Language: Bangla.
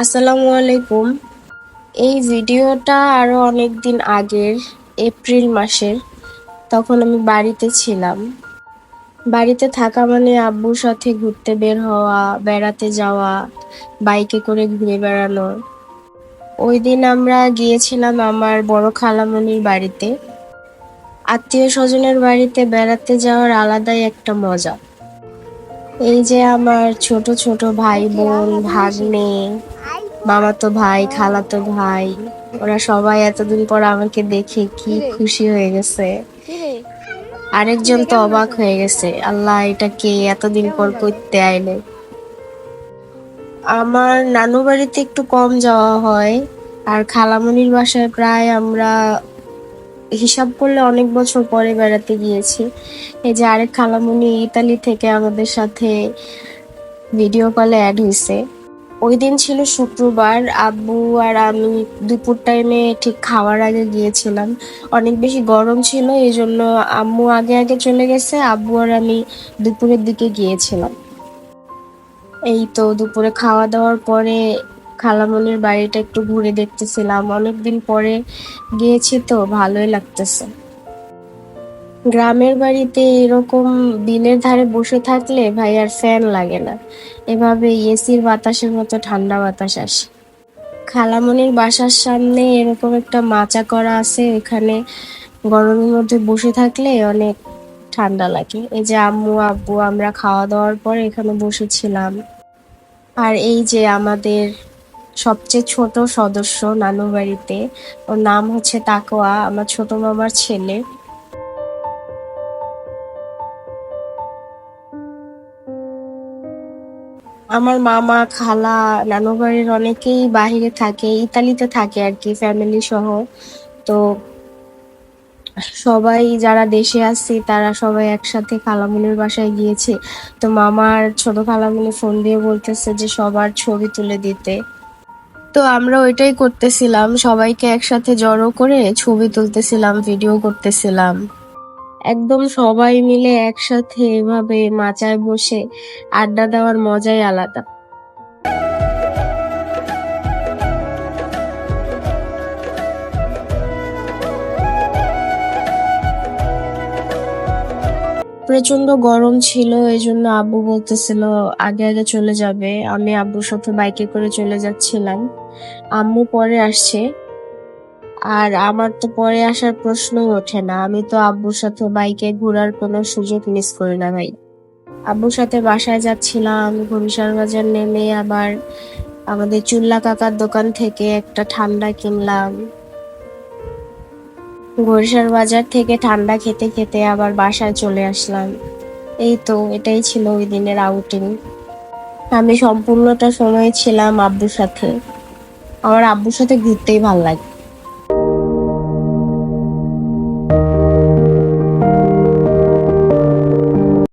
আসসালামু আলাইকুম। এই ভিডিওটা আরও অনেক দিন আগের, এপ্রিল মাসের। তখন আমি বাড়িতে ছিলাম। বাড়িতে থাকা মানে আব্বুর সাথে ঘুরতে বের হওয়া, বেড়াতে যাওয়া, বাইকে করে ঘুরে বেড়ানো। ওই দিন আমরা গিয়েছিলাম আমার বড় খালামণির বাড়িতে। আত্মীয় স্বজনের বাড়িতে বেড়াতে যাওয়ার আলাদাই একটা মজা। এই যে আমার ছোট ছোট ভাই বোন ভাগ্নে মামাতো ভাই খালাতো ভাই ওরা সবাই এতদিন পর আমাকে দেখে কি খুশি হয়ে গেছে। আরেকজন তো অবাক হয়ে গেছে। আল্লাহ এটা কে এতদিন পর করতে আইলে? আমার নানু বাড়িতে একটু কম যাওয়া হয় আর খালামণির বাসায় প্রায় আমরা হিসাব করলে অনেক বছর পরে বেড়াতে গিয়েছি। এই যে আরেক খালামুনি ইতালি থেকে আমাদের সাথে ভিডিও কলে অ্যাড হয়েছে ওই দিন ছিল শুক্রবার, আব্বু আর আমি দুপুর টাইমে ঠিক খাওয়ার আগে গিয়েছিলাম। অনেক বেশি গরম ছিল, এই জন্য আম্মু আগে আগে চলে গেছে, আব্বু আর আমি দুপুরের দিকে গিয়েছিলাম। এই তো দুপুরে খাওয়া দাওয়ার পরে খালামণির বাড়িটা একটু ঘুরে দেখতেছিলাম। অনেকদিন পরে গিয়েছি তো, ভালোই লাগতেছে। গ্রামের বাড়িতে এরকম বিলের ধারে বসে থাকলে ভাই আর ফ্যান লাগে না। এভাবে এসির বাতাসের মতো ঠান্ডা বাতাস আসে। খালামনির বাসার সামনে এরকম একটা মাচা করা আছে এখানে গরমের মধ্যে বসে থাকলে অনেক ঠান্ডা লাগে। এই যে আম্মু, আব্বু, আমরা খাওয়া দাওয়ার পর এখানে বসেছিলাম। আর এই যে আমাদের সবচেয়ে ছোট সদস্য নানু বাড়িতে। ওর নাম হচ্ছে তাকোয়া আমার ছোট মামার ছেলে। আমার মামা, খালা, নানু বাড়ির অনেকেই বাহিরে থাকে, ইতালিতে থাকে আর কি ফ্যামিলি সহ। তো সবাই যারা দেশে আসছে তারা সবাই একসাথে খালামুনির বাসায় গিয়েছে। তো মামার ছোট খালামুনি ফোন দিয়ে বলতেছে যে, সবার ছবি তুলে দিতে। তো আমরা ওইটাই করতেছিলাম। সবাইকে একসাথে জড়ো করে ছবি তুলতেছিলাম ভিডিও করতেছিলাম। একদম সবাই মিলে একসাথে এভাবে মাচায় বসে আড্ডা দেওয়ার মজাই আলাদা। প্রচণ্ড গরম ছিল এই জন্য আব্বু বলতেছিল, আগে আগে চলে যাবে। আমি আব্বুর সাথে বাইকে করে চলে যাচ্ছিলাম। আম্মু পরে আসছে। আর আমার তো পরে আসার প্রশ্নই ওঠে না। আমি তো আব্বুর সাথে বাইকে ঘোরার কোনো সুযোগ মিস করি না ভাই। আব্বুর সাথে বাসায় যাচ্ছিলাম ঘুরিসার বাজার নেমে আবার আমাদের চুল্লা কাকার দোকান থেকে একটা ঠান্ডা কিনলাম। ঘড়িসার বাজার থেকে ঠান্ডা খেতে খেতে আবার বাসায় চলে আসলাম। এই তো, এটাই ছিল ওই দিনের আউটিং আমি সম্পূর্ণটা সময় ছিলাম আব্বুর সাথে। আমার আব্বুর সাথে ঘুরতেই ভালো লাগে।